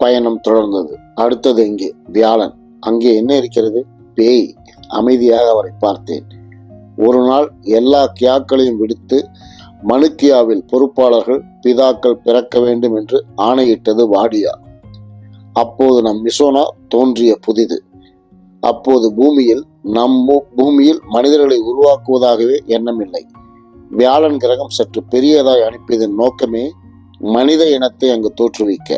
பயணம் தொடர்ந்தது. அடுத்தது எங்கே வியாழன். அங்கே என்ன இருக்கிறது? பேய். அமைதியாக அவரை பார்த்தேன். ஒரு நாள் எல்லா கியாக்களையும் விடுத்து மனுக்கியாவில் பொறுப்பாளர்கள் பிதாக்கள் பிறக்க வேண்டும் என்று ஆணையிட்டது வாடியா. அப்போது நம் மிசோனா தோன்றிய புதிது. அப்போது பூமியில் நம் மு- பூமியில் மனிதர்களை உருவாக்குவதாகவே எண்ணமில்லை. வியாழன் கிரகம் சற்று பெரியதாய் அனுப்பியதன் நோக்கமே மனித இனத்தை அங்கு தோற்றுவிக்க.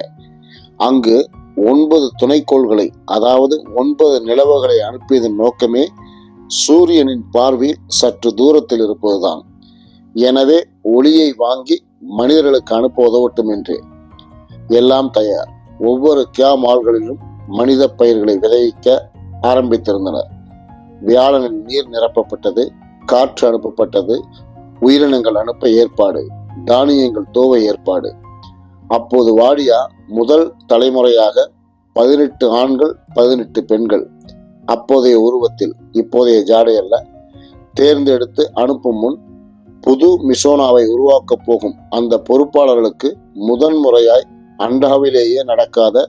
அங்கு ஒன்பது துணைக்கோள்களை அதாவது ஒன்பது நிலவுகளை அனுப்பியதன் நோக்கமே சூரியனின் பார்வையில் சற்று தூரத்தில் இருப்பதுதான். எனவே ஒளியை வாங்கி மனிதர்களுக்கு அனுப்ப உதவட்டும் என்று எல்லாம் தயார். ஒவ்வொரு கியா மால்களிலும் மனித பயிர்களை விளைவிக்க ஆரம்பித்திருந்தனர். வியாழனில் நீர் நிரப்பப்பட்டது காற்று அனுப்பப்பட்டது உயிரினங்கள் அனுப்ப ஏற்பாடு தானியங்கள் தோவ ஏற்பாடு. அப்போது வாடியா முதல் தலைமுறையாக பதினெட்டு ஆண்கள் பதினெட்டு பெண்கள். அப்போதைய உருவத்தில் இப்போதைய ஜாடையல்ல தேர்ந்தெடுத்து அனுப்பும் முன் புது மிசோனாவை உருவாக்கப் போகும் அந்த பொறுப்பாளர்களுக்கு முதன் முறையாய் அண்டாவிலேயே நடக்காத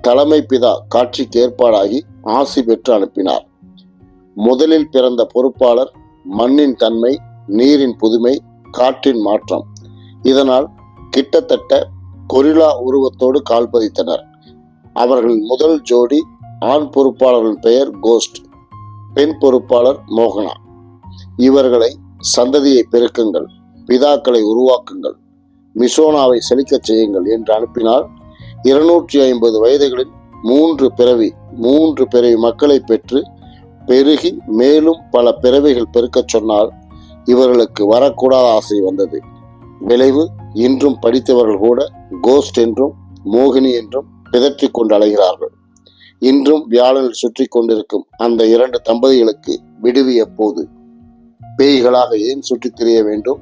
தலைமை பிதா காட்சிக்கு ஏற்பாடாகி ஆசி பெற்று அனுப்பினார். முதலில் பிறந்த பொறுப்பாளர் மண்ணின் தன்மை நீரின் புதுமை காற்றின் மாற்றம். இதனால் கிட்டத்தட்ட கொரில்லா உருவத்தோடு கால் பதித்தனர். அவர்கள் முதல் ஜோடி ஆண் பொறுப்பாளர்கள் பெயர் கோஸ்ட் பெண் பொறுப்பாளர் மோகனா. இவர்களை சந்ததியை பெருக்குங்கள் பிதாக்களை உருவாக்குங்கள் மிசோனாவை செழிக்கச் செய்யுங்கள் என்று அனுப்பினால் இருநூற்றி ஐம்பது வயதுகளில் மூன்று பிறவி மூன்று பிறவி மக்களை பெற்று பெருகி மேலும் பல பிறவிகள் பெருக்கச் சொன்னால் இவர்களுக்கு வரக்கூடாத ஆசை வந்தது. விளைவு இன்றும் படித்தவர்கள் கூட கோஸ்ட் என்றும் மோகினி என்றும் பிதற்றி கொண்டு அலைகிறார்கள். இன்றும் வியாழனில் சுற்றி கொண்டிருக்கும் அந்த இரண்டு தம்பதிகளுக்கு விடுவி எப்போது பேய்களாக ஏன் சுற்றித் திரிய வேண்டும்?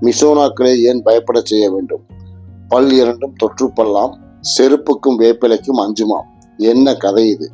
மிசோனாக்களே ஏன் பயப்படச் செய்ய வேண்டும்? பல் இரண்டும் தொற்றுப்பல்லாம் செருப்புக்கும் வேப்பிலைக்கும் அஞ்சுமாம். என்ன கதை இது?